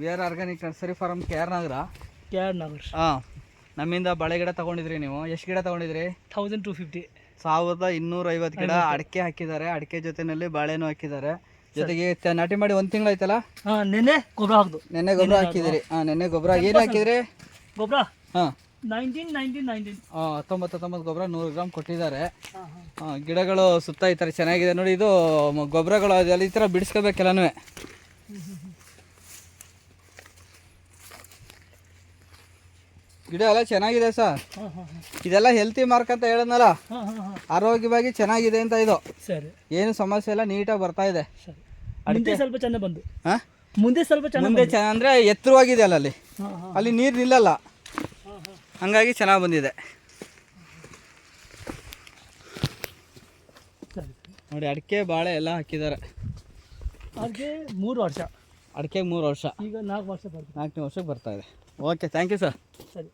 V R organic nursery farm K R Nagar ಎರಡು ನಗರ್ ಹಾಂ ನಮ್ಮಿಂದ ಬಾಳೆ ಗಿಡ ತಗೊಂಡಿದ್ರಿ ನೀವು. ಎಷ್ಟು ಗಿಡ ತಗೊಂಡಿದ್ರಿ? ಥೌಸಂಡ್ ಟು ಫಿಫ್ಟಿ ಸಾವಿರದ ಇನ್ನೂರೈವತ್ತು ಗಿಡ ಅಡಿಕೆ ಹಾಕಿದ್ದಾರೆ. ಅಡಿಕೆ ಜೊತೆಯಲ್ಲಿ ಬಾಳೆನೂ ಹಾಕಿದ್ದಾರೆ. ಜೊತೆಗೆ ತ- ನಾಟಿ ಮಾಡಿ ಒಂದು ತಿಂಗಳು ಆಯ್ತಲ್ಲ? ಹಾಂ ನೆನೆ ಗೊಬ್ಬರ ಹಾಕ್ದು. ನೆನ್ನೆ ಗೊಬ್ಬರ ಹಾಕಿದಿರಿ. ಹಾಂ ನೆನ್ನೆ ಗೊಬ್ಬರ. ಏನು ಹಾಕಿದ್ರಿ? ಗೊಬ್ಬರ? ಹಾಂ. ನೈನ್ಟೀನ್ ನೈನ್ಟೀನ್ ನೈನ್ಟೀನ್ ಹತ್ತೊಂಬತ್ತು ಹತ್ತೊಂಬತ್ತು ಗೊಬ್ಬರ ನೂರು ಗ್ರಾಮ್ ಕೊಟ್ಟಿದ್ದಾರೆ. ಹಾಂ ಹಾಂ. ಆ, ಗಿಡಗಳು ಸುತ್ತ ಈ ಥರ ಚೆನ್ನಾಗಿದೆ ನೋಡಿ ಇದು ಮ- ಗೊಬ್ಬರಗಳು ಅದೆಲ್ಲ ಈ ಥರ ಬಿಡಿಸ್ಕೋಬೇಕೆಲ್ಲನೂ ಗಿಡ ಎಲ್ಲ ಚೆನ್ನಾಗಿದೆ ಸರ್ ಇದೆಲ್ಲ ಹೆಲ್ತಿ ಮಾರ್ಕ್ ಅಂತ ಹೇಳದ್ನಲ್ಲ? ಆರೋಗ್ಯವಾಗಿ ಚೆನ್ನಾಗಿದೆ ಅಂತ ಇದು. ಸರಿ. ಏನು ಸಮಸ್ಯೆ ಎಲ್ಲ ನೀಟಾಗಿ ಬರ್ತಾ ಇದೆ. ಸರಿ. ಮುಂದೆ ಸ್ವಲ್ಪ ಚೆನ್ನಾಗಿ ಬಂದು. ಹಾಂ? ಮುಂದೆ ಸ್ವಲ್ಪ ಚೆನ್ನಾಗಿ ಮುಂದೆ ಚೆನ್ನ ಅಂದರೆ ಎತ್ತರವಾಗಿದೆ ಅಲ್ಲ ಅಲ್ಲಿ. ಅಲ್ಲಿ ನೀರು ನಿಲ್ಲಲ್ಲ. ಹಂಗಾಗಿ ಚೆನ್ನಾಗಿ ಬಂದಿದೆ. ಸರಿ ನೋಡಿ ಅಡಿಕೆ ಬಾಳೆ ಎಲ್ಲ ಹಾಕಿದ್ದಾರೆ. ಅಡಿಕೆ ಮೂರು ವರ್ಷ. ಅಡಿಕೆ ಮೂರು ವರ್ಷ. ಈಗ ನಾಲ್ಕು ವರ್ಷ ನಾಲ್ಕನೇ ವರ್ಷಕ್ಕೆ ಬರ್ತಾ ಇದೆ. ಓಕೆ ಥ್ಯಾಂಕ್ ಯು ಸರ್ ಸರಿ.